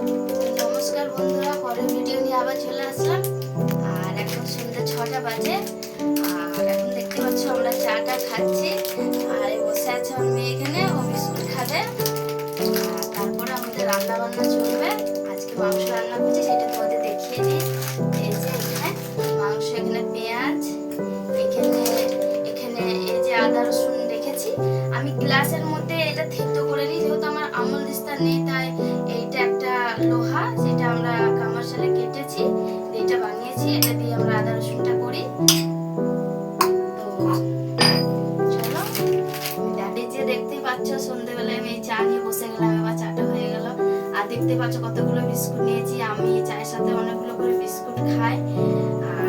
নমস্কার বন্ধুরা, পরের ভিডিও নিয়ে আবার চলে আসলাম। আর এখন সন্ধ্যে ছটা বাজে। আর এখন দেখতে পাচ্ছ আমরা চাটা খাচ্ছি। আর বসে আছে আমার মেয়ে এখানে, ও বিস্কুট খাবে। তারপরে আমাদের রান্না বান্না চলবে। আজকে মাংস রান্না করছি, সেটা তোমাদের দেখিয়ে দিই। এই যে এখানে মাংস, এখানে পেঁয়াজ, এখানে এখানে এই যে আদা রসুন রেখেছি। আমি গ্লাসের মধ্যে এটা থেতো করে নিই, যেহেতু আমার আমল দিস্তা নেই, তাই লোহা সেটা আমরা কামারশালে কেটেছি, এটা বানিয়েছি, এটা দিয়ে আমরা আদা রসুনটা করি। চা নিয়ে বসে গেলাম, এবার চাটা হয়ে আর দেখতে পাচ্ছ কতগুলো বিস্কুট নিয়েছি, আমি চায়ের সাথে অনেকগুলো করে বিস্কুট খাই।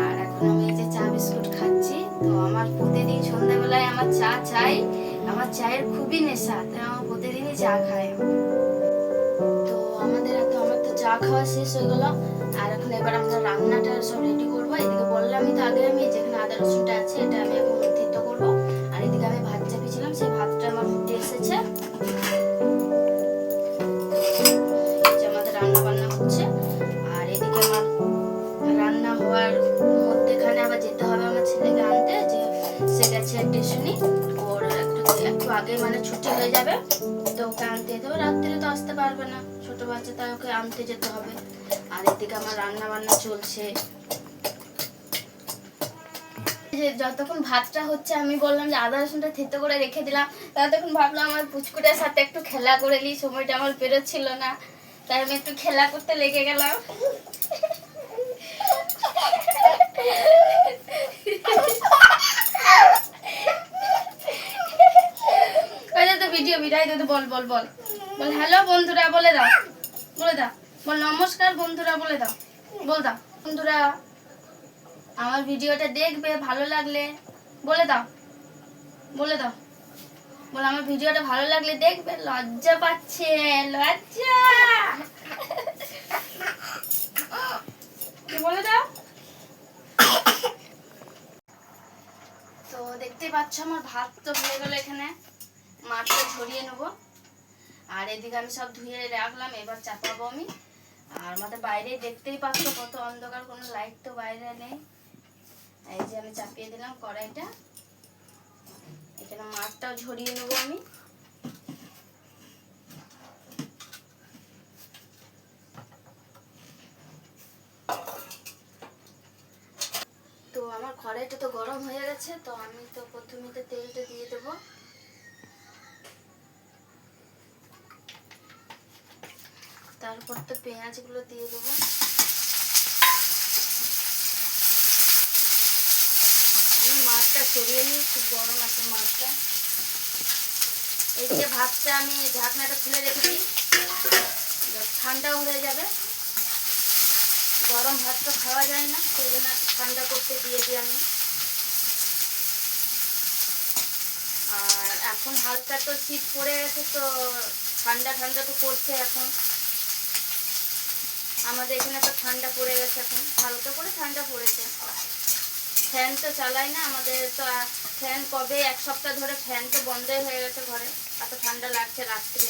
আর এখন আমি যে চা বিস্কুট খাচ্ছি, তো আমার প্রতিদিন সন্ধ্যাবেলায় আমার চা চাই, আমার চায়ের খুবই নেশা, তাই আমার প্রতিদিনই চা খাই। চা খাওয়া শেষ হয়ে গেল। আর এখন এবার আমরা রান্নাটা সব রেডি করব। এদিকে বললামই তো আগে আমি যেখানে আদা রসুনটা আছে, এটা আমি এখন থেতো করব। আর এদিকে আমি ভাত চাপিয়েছিলাম সেই ভাতটা আমার ফুটে এসেছে। আমাদের রান্না বান্না আর এদিকে আমার রান্না হওয়ার আবার যেতে হবে আমার আনতে, যে ওর একটু একটু আগে মানে ছুটি হয়ে যাবে, তো ওকে আনতে হবে। রাত্রে তো আসতে পারবে না। বাচ্চা, তাই ওকে আনতে যেতে হবে। আর এদিকে আমার রান্না বান্না চলছে যে যতক্ষণ ভাতটা হচ্ছে, আমি বললাম যে আদা রসুনটা থেতো করে রেখে দিলাম। ততক্ষণ ভাবলাম আমার পুচকুটার সাথে একটু খেলা করে নিই, সময়টা আমার বেরোচ্ছিল না। তাই আমি একটু খেলা করতে লেগে গেলাম। তো ভিডিও বিদায় দে তো বল বল বল। বল হ্যালো বন্ধুরা, বলে দাও। বলে দাও। বল, নমস্কার বন্ধুরা, বলে দাও। বল দাও। বন্ধুরা, আমার ভিডিওটা দেখবে, ভালো লাগলে। বলে দাও। বলে দাও। বল, আমার ভিডিওটা ভালো লাগলে দেখবে। লজ্জা পাচ্ছে, লজ্জা। বলে দাও? তো দেখতেই পাচ্ছ, আমার ভাত তো হয়ে গেল এখানে। মাছটা ঝরিয়ে নেব। আর এদিকে আমি সব ধুয়ে রাখলাম, এবার চাপাবো আমি। আর আমাদের বাইরে দেখতেই পাচ্ছ কত অন্ধকার, কোনো লাইট তো বাইরে নেই। এই যে আমি চাপিয়ে দিলাম কড়াইটা। এখানে মাছটাও ঝরিয়ে নেব আমি। তো আমার কড়াইটা তো গরম হয়ে গেছে, তো আমি তো প্রথমে তেলটা দিয়ে দেবো। তারপর তো পেঁয়াজগুলো দিয়ে দেবো। আমি মাছটা সরিয়ে নিই, খুব গরম আছে মাছটা। এই যে ভাতটা আমি ঢাকনাটা খুলে রেখেছি ঠান্ডাও হয়ে যাবে। গরম ভাত তো খাওয়া যায় না, সেই জন্য ঠান্ডা করতে দিয়ে দিই আমি। আর এখন হালকা তো শীত পড়ে গেছে, তো ঠান্ডা ঠান্ডা তো পড়ছে এখন। আমাদের এখানে তো ঠান্ডা পড়ে গেছে এখন। হালকা করে ঠান্ডা পড়েছে। ফ্যান তো চালাই না, আমাদের তো ফ্যান কবে, এক সপ্তাহ ধরে ফ্যান তো বন্ধই হয়ে গেছে ঘরে। এত ঠান্ডা লাগছে রাত্রে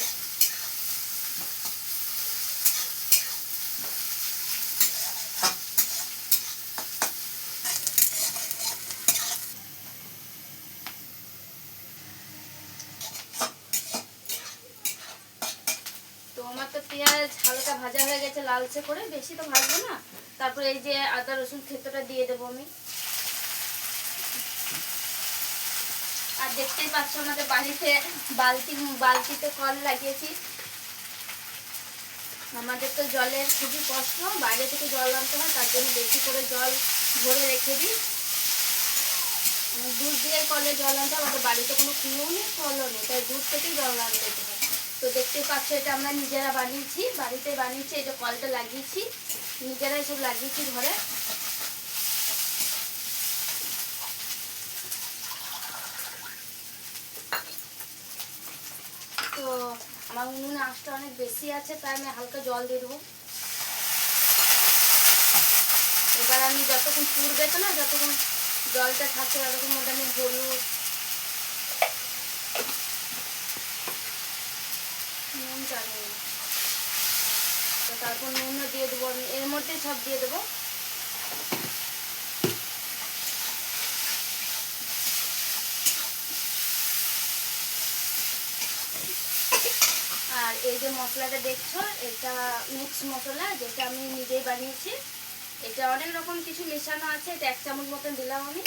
তো আমার তো পেঁয়াজ হালকা ভাজা হয়ে গেছে লালচে করে বেশি তো ভাজবো না। তারপরে এই যে আদা রসুন থেতোটা দিয়ে দেবো আমি। আর দেখতেই পাচ্ছ আমাদের বাড়িতে বালতি বালতিতে কল লাগিয়েছি। আমাদের তো জলের খুবই কষ্ট বাইরে থেকে জল আনতে হয় তার জন্য বেশি করে জল ভরে রেখে দিই। উম, দূর দিয়ে কলে জল আনতে। আমাদের বাড়িতে কোনো কুয়ো নেই কলও নেই তাই দূর থেকেই জল আনতে হয়। তো দেখতে পাচ্ছ এটা আমরা নিজেরা বানিয়েছি। বাড়িতে বানিয়েছি এটা কলটা লাগিয়েছি। নিজেরাই সব লাগিয়েছি ঘরে। তো আমার উনুনে আঁচটা অনেক বেশি আছে, তাই আমি হালকা জল দিয়ে দেবো। এবার আমি যতক্ষণ পুরবে তো না, যতক্ষণ জলটা থাকে ততক্ষণ মধ্যে আমি হলুদ নুন জানি না তো তো তারপর নুনও দিয়ে দেবো এর মধ্যে সব দিয়ে দেবো। আর এই যে মশলাটা দেখছ, এটা মিক্স মশলা যেটা আমি নিজেই বানিয়েছি। এটা অনেক রকম কিছু মেশানো আছে, এটা এক চামচ মতন দিলাম আমি।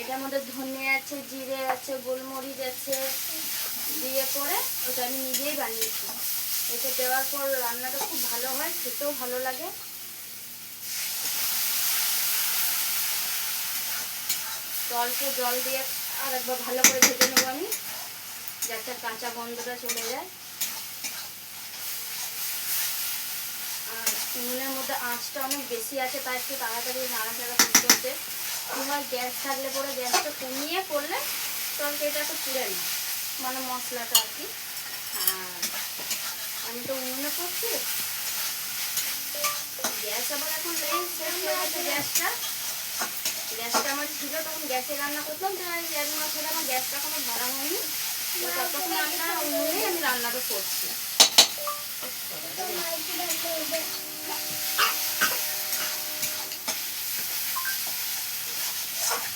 এটার মধ্যে ধনে আছে, জিরে আছে, গোলমরিচ আছে, দিয়ে করে ওটা আমি নিজেই বানিয়েছি। এটা দেওয়ার পর রান্নাটা খুব ভালো হয়, খেতেও ভালো লাগে। অল্প জল দিয়ে আর একবার ভালো করে ভেজে নেব আমি, যাতে কাঁচা গন্ধটা চলে যায়। আর উনুনের মধ্যে আঁচটা অনেক বেশি আছে, তাই একটু তাড়াতাড়ি নাড়াচাড়া করতে হচ্ছে তোমার গ্যাস থাকলে পরে গ্যাসটা কমিয়ে করলে তরকারিটা তো পুড়ে না মানে মশলাটা আর কি। আমি তো উনুনে করছি। গ্যাস আবার এখন হয়ে গেছে গ্যাসটা। গ্যাসটা আমার ছিল, তখন গ্যাসে রান্না করতাম তো এই এক মাস ধরে আমার গ্যাসটা এখনও ভরা হয়নি। তো ততক্ষণ রান্না উনুনেই আমি রান্নাটা করছি।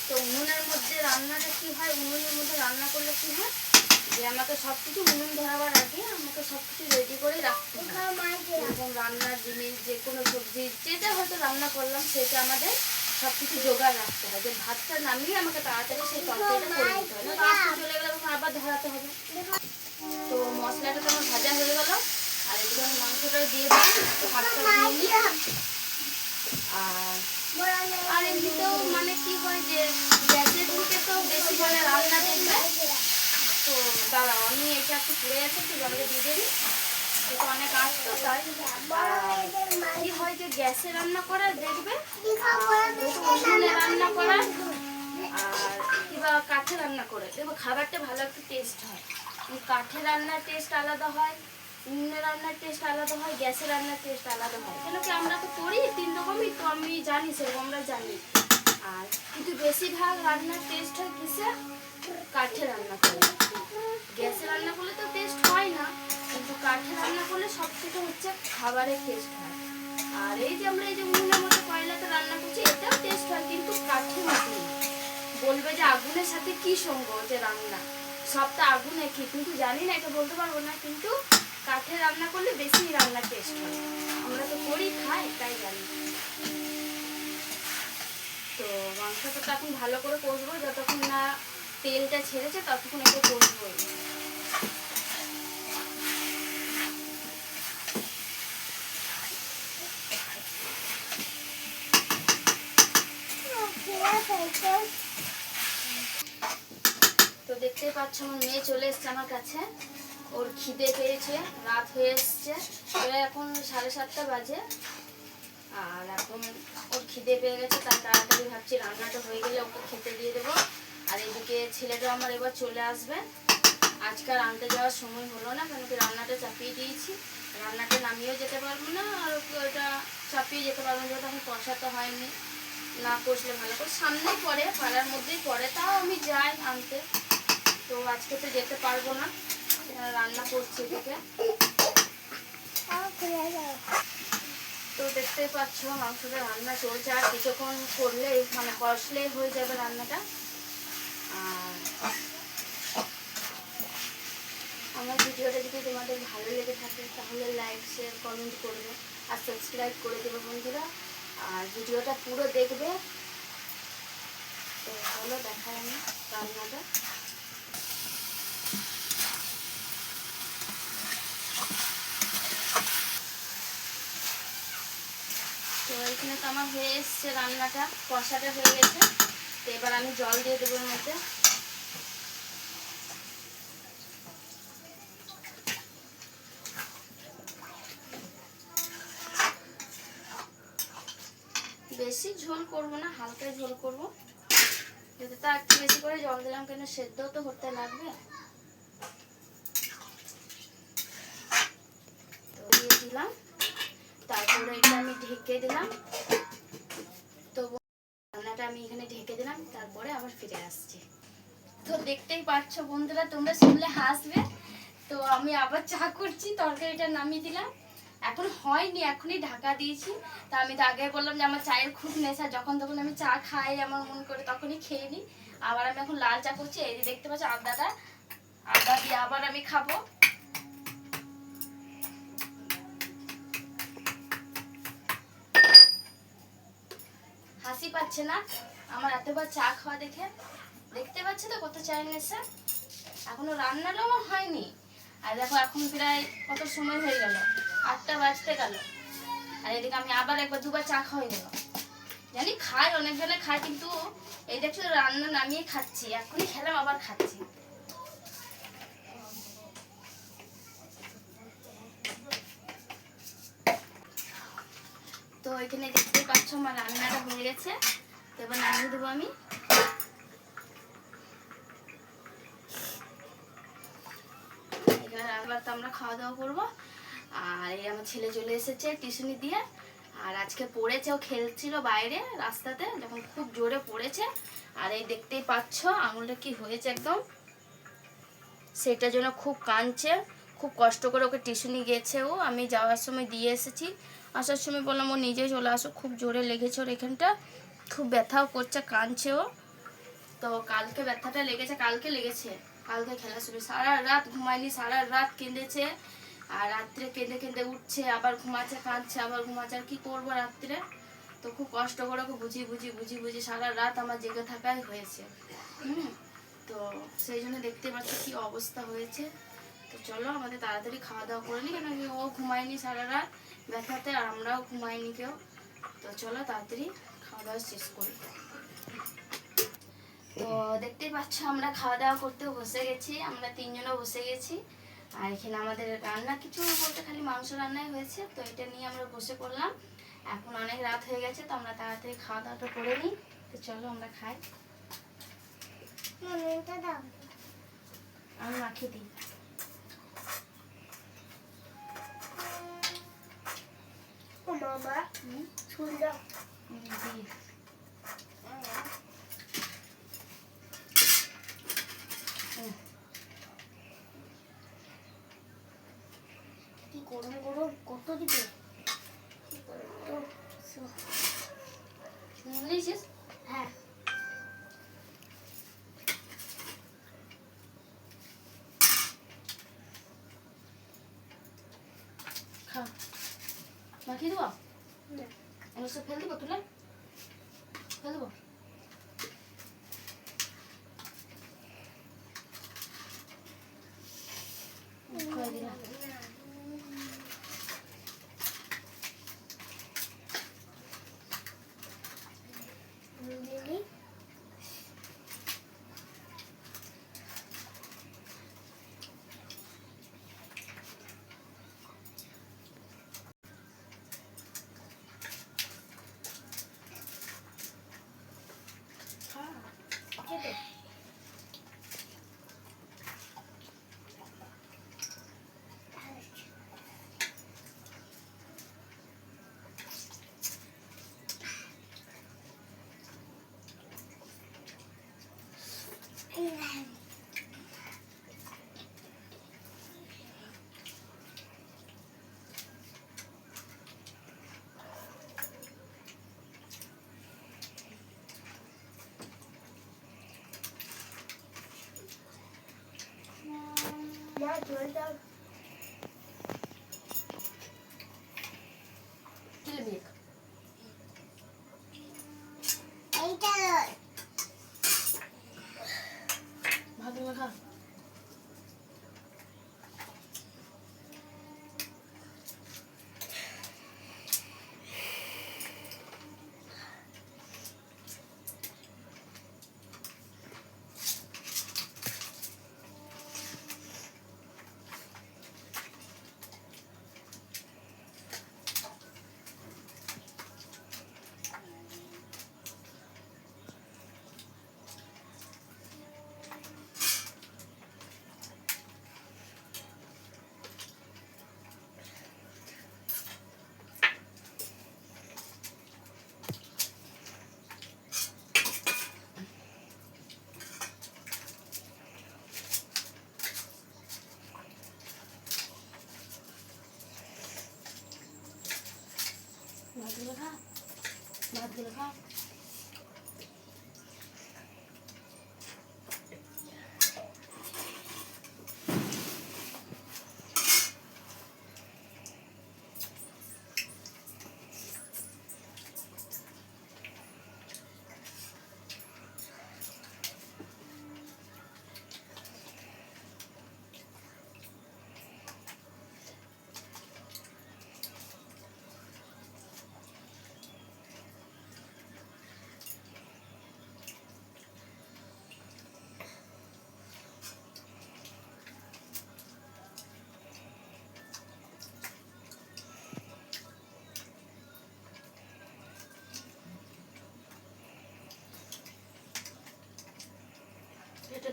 তো উনুনের মধ্যে রান্নাটা কি হয়? উনুনের মধ্যে রান্না করলে কি হয়? যে আমাকে সব কিছু উনুন ধরাবার আগে আমাকে সব কিছু রেডি করে রাখতে এরকম রান্নার জিনিস, যে কোনো সবজি, যেটা হয়তো রান্না করলাম, সেটা আমাদের সব কিছু জোগাড় রাখতে হয় যে ভাতটা নামিয়ে আমাকে তাড়াতাড়ি সেই তরকারিটা করে হয় না চলে গেলে তখন আবার ধরাতে হবে। তো মশলাটা তো আমার ভাজা হয়ে গেল। আর এদিকে মাংসটা দিয়ে আর এমনিতেও মানে কি হয় যে গ্যাসের থেকে তো বেশি মানে রান্না দেখবে। তো দাঁড়াও, আমি এটা একটু পুড়ে গেছে একটু জলকে দিয়ে দিই এটা অনেক আঁচ তো তাই হয় যে গ্যাসে রান্না করা দেখবে? উনুনে রান্না করা আর কিংবা কাঠে রান্না করে। দেখব খাবারটা ভালো একটু টেস্ট হয়। কাঠে রান্নার টেস্ট আলাদা হয়, উনুনে রান্নার টেস্ট আলাদা হয়, গ্যাসে রান্নার টেস্ট আলাদা হয়। কেন কি আমরা তো করি তিন রকমই, তো আমি জানি, সেরকম আমরা জানি। আর কিন্তু বেশিরভাগ রান্নার টেস্ট হয় কিসে? কাঠে রান্না করে। গ্যাসে রান্না করলে তো টেস্ট হয় না, কিন্তু কাঠে রান্না করলে সব থেকে হচ্ছে খাবারের টেস্ট হয়। আর এই যে আমরা এই যে উনুনের মধ্যে কয়লাতে রান্না করছি, এটাও টেস্ট হয়, কিন্তু কাঠের মতো বলবে যে আগুনের সাথে কি সঙ্গ যে রান্না? সবটা আগুন একই, কিন্তু জানি না, এটা বলতে পারব না, কিন্তু কাঠে রান্না করলে বেশি রান্না টেস্ট হয়। আমরা তো করি, খাই, তাই জানি। তো মাংসটা এখন ভালো করে কষবো, যতক্ষণ না তেলটা ছেড়েছে, ততক্ষণ এটা কষবো তো দেখতেই পাচ্ছ, আমার মেয়ে চলে এসছে আমার কাছে। ওর খিদে পেয়েছে, রাত হয়ে এসছে। এখন সাড়ে সাতটা বাজে। আর এখন ওর খিদে পেয়ে গেছে তার তাড়াতাড়ি ভাবছি রান্নাটা হয়ে গেলে ওকে খেতে দিয়ে দেবো। আর এদিকে ছেলেটা আমার এবার চলে আসবে। আজকাল আনতে যাওয়ার সময় হলো না কেন কি রান্নাটা চাপিয়ে দিয়েছি। রান্নাটা নামিয়েও যেতে পারব না, আর ওটা চাপিয়ে যেতে পারব না, যেহেতু এখন কষাতে হয়নি। না কষলে ভালো করে। সামনেই পড়ে পাড়ার মধ্যেই পড়ে তাও আমি যাই আনতে। তো আজকে তো যেতে পারব না রান্না করছি এদিকে। তো দেখতেই পাচ্ছ, মাংসটা রান্না চলছে, আর কিছুক্ষণ করলে মানে কষলেই হয়ে যাবে রান্নাটা। আমার ভিডিওটা যদি তোমাদের ভালো লেগে থাকে, তাহলে লাইক শেয়ার কমেন্ট করবে আর সাবস্ক্রাইব করে দেবে বন্ধুরা। আর ভিডিওটা পুরো দেখবে। তো চলো দেখাই আমি রান্নাটা। তো এখানে তো আমার হয়ে এসছে রান্নাটা, কষাটা হয়ে গেছে। তো এবার আমি জল দিয়ে দেবো মধ্যে বেশি ঝোল করব না, হালকা ঝোল করব। যদি তা একটু বেশি করে জল দিলাম, কেন সেদ্ধও তো হতে লাগবে। দিলাম। তারপরে এটা আমি ঢেকে দিলাম। তো রান্নাটা আমি এখানে ঢেকে দিলাম, তারপরে আবার ফিরে আসছি। তো দেখতেই পাচ্ছ বন্ধুরা, তোমরা শুনলে হাসবে। তো আমি আবার চা করছি, তরকারিটা নামিয়ে দিলাম। এখন হয়নি, এখনই ঢাকা দিয়েছি। তা আমি তো আগে বললাম যে আমার চায়ের খুব নেশা, যখন তখন আমি চা খাই, আমার মন করে তখনই খেয়ে নিই। আবার আমি এখন লাল চা করছি, এই যে দেখতে পাচ্ছি আদাটা আদা দিয়ে আবার আমি খাব। হাসি পাচ্ছে না? আমার এতবার চা খাওয়া দেখে। দেখতে পাচ্ছে তো কত চায়ের নেশা? এখনও রান্নাটাও আমার হয়নি। আর দেখো, এখন প্রায় কত সময় হয়ে গেল। আটটা বাজতে গেল। আর এদিকে আমি আবার একবার দুবার চা খাওয়াই গেল জানি খায় অনেকজনে খায়, কিন্তু এই দেখছ রান্না নামিয়ে খাচ্ছি। এখনই খেলাম, আবার খাচ্ছি। তো এখানে দেখতে পাচ্ছ, আমার রান্নাটা হয়ে গেছে। তো এবার নামিয়ে দেবো আমি। এবার আবার তো আমরা খাওয়া দাওয়া করব। আর এই আমার ছেলে চলে এসেছে টিউশনি দিয়ে। আর আজকে পড়েছে, ও খেলছিল বাইরে রাস্তাতে, যখন খুব জোরে পড়েছে। আর এই দেখতেই পাচ্ছ আঙুলটা কি হয়েছে একদম। সেটার জন্য খুব কাঁদছে, খুব কষ্ট করে ওকে টিউশনি গেছে ও। আমি যাওয়ার সময় দিয়ে এসেছি। আসার সময় বললাম, ও নিজে চলে আসো, খুব জোরে লেগেছে ওর এখানটা। খুব ব্যথাও করছে, কাঁদছে ও। তো কালকে ব্যথাটা লেগেছে, কালকে লেগেছে। কালকে খেলা শুরু। সারা রাত ঘুমায়নি, সারা রাত কেঁদেছে। আর রাত্রে কেঁদে কেঁদে উঠছে, আবার ঘুমাচ্ছে, কাঁদছে, আবার ঘুমাচ্ছে। আর কি করব রাত্রে? তো খুব কষ্ট করে ওকে বুঝিয়ে বুঝিয়ে বুঝিয়ে বুঝিয়ে সারা রাত আমার জেগে থাকাই হয়েছে। হুম? তো সেই জন্য দেখতে পাচ্ছি কি অবস্থা হয়েছে। তো চলো আমাদের তাড়াতাড়ি খাওয়া দাওয়া করে নিই কেন ও ঘুমায়নি সারা রাত। ব্যথাতে আর আমরাও ঘুমাইনি কেউ। তো চলো তাড়াতাড়ি খাওয়া দাওয়া শেষ করি। তো দেখতেই পাচ্ছ আমরা খাওয়া দাওয়া করতেও বসে গেছি, আমরা তিনজনও বসে গেছি। আর এখানে আমাদের রান্না কিছু বলতে খালি মাংস রান্নাই হয়েছে তো এটা নিয়ে আমরা বসে পড়লাম। এখন অনেক রাত হয়ে গেছে তো আমরা তাড়াতাড়ি খাওয়া দাওয়াটা করে নিই। তো চলো আমরা খাই। আমি মাখিয়ে দিই। মামা হুম, কি গরম গরম কত দিবে তো নুন দিয়েছিস? হ্যাঁ খা মাখিয়ে দেবো। এগুলো সব ফেল দেবো তুলে ফেল দেবো খাওয়াই দিলাম দিদি খা খেতে মা জল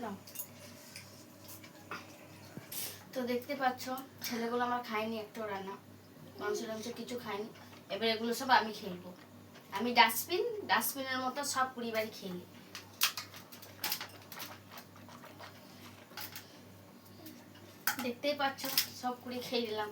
দাও। তো দেখতে পাচ্ছ, ছেলেগুলো আমার খায়নি একটু রান্না। মাংস টাংস কিছু খায়নি। এবার এগুলো সব আমি খেলব। আমি ডাস্টবিন, ডাস্টবিনের মতো সব পরিবারই খেলি দেখতেই পাচ্ছ, সব কুড়ি খেয়ে দিলাম